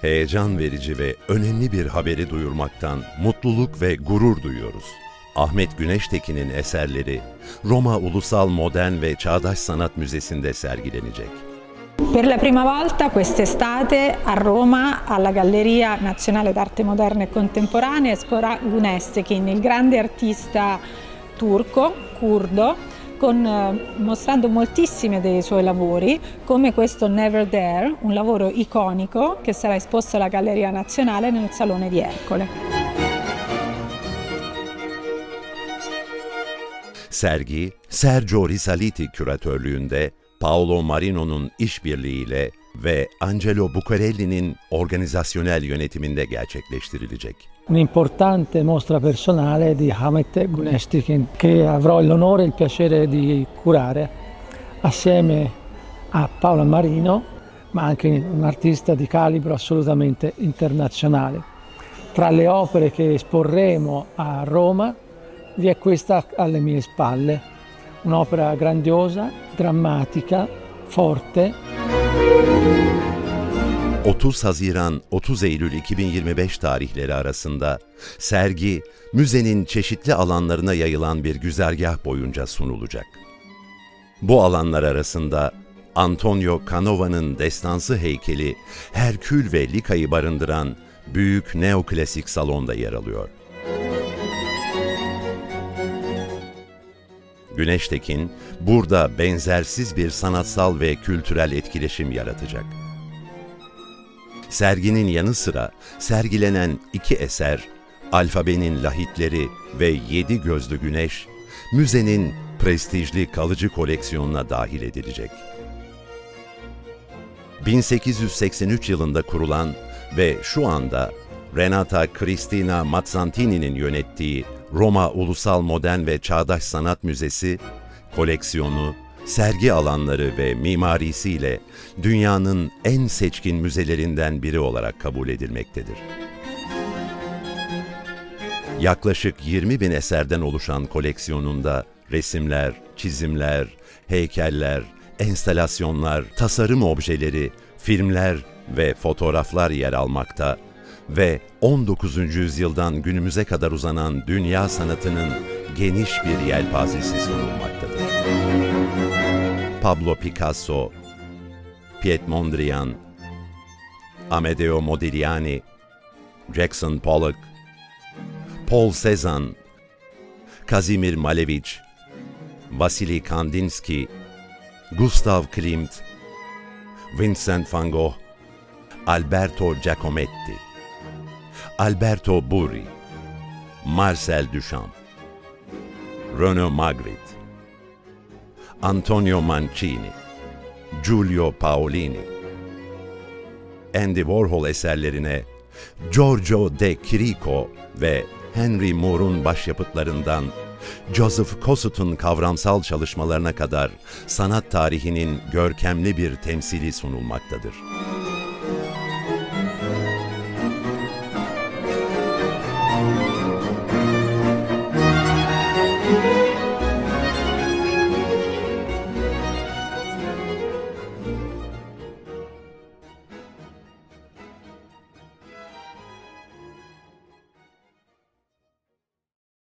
Heyecan verici ve önemli bir haberi duyurmaktan mutluluk ve gurur duyuyoruz. Ahmet Güneştekin'in eserleri Roma Ulusal Modern ve Çağdaş Sanat Müzesi'nde sergilenecek. Per la prima volta quest'estate a Roma, alla Galleria Nazionale d'Arte Moderna e Contemporanea, esporrà Gunestekin, il grande artista turco, curdo, con, eh, mostrando moltissimi dei suoi lavori, come questo Never There, un lavoro iconico che sarà esposto alla Galleria Nazionale nel Salone di Ercole. Sergi, Sergio Risaliti küratörlüğünde Paolo Marino'nun işbirliğiyle ve Angelo Bucarelli'nin organizasyonel yönetiminde gerçekleştirilecek. un'importante mostra personale di Hamet Gunestikin che avrò l'onore e il piacere di curare assieme a Paola Marino, ma anche un artista di calibro assolutamente internazionale. Tra le opere che esporremo a Roma vi è questa alle mie spalle, un'opera grandiosa, drammatica, forte, 30 Haziran 30 Eylül 2025 tarihleri arasında sergi müzenin çeşitli alanlarına yayılan bir güzergah boyunca sunulacak. Bu alanlar arasında Antonio Canova'nın destansı heykeli Herkül ve Lika'yı barındıran büyük neoklasik salonda yer alıyor. Güneştekin burada benzersiz bir sanatsal ve kültürel etkileşim yaratacak. Serginin yanı sıra sergilenen iki eser, Alfabenin Lahitleri ve Yedi Gözlü Güneş, müzenin prestijli kalıcı koleksiyonuna dahil edilecek. 1883 yılında kurulan ve şu anda Renata Cristina Mazzantini'nin yönettiği Roma Ulusal Modern ve Çağdaş Sanat Müzesi, koleksiyonu, sergi alanları ve mimarisiyle dünyanın en seçkin müzelerinden biri olarak kabul edilmektedir. Yaklaşık 20 bin eserden oluşan koleksiyonunda resimler, çizimler, heykeller, enstalasyonlar, tasarım objeleri, filmler ve fotoğraflar yer almakta ve 19. yüzyıldan günümüze kadar uzanan dünya sanatının geniş bir yelpazesi sunulmaktadır. Pablo Picasso, Piet Mondrian, Amedeo Modigliani, Jackson Pollock, Paul Cezanne, Kazimir Malevich, Vasily Kandinsky, Gustav Klimt, Vincent van Gogh, Alberto Giacometti, Alberto Burri, Marcel Duchamp, Renaud Magritte, Antonio Mancini, Giulio Paolini, Andy Warhol eserlerine Giorgio de Chirico ve Henry Moore'un başyapıtlarından Joseph Kossuth'un kavramsal çalışmalarına kadar sanat tarihinin görkemli bir temsili sunulmaktadır.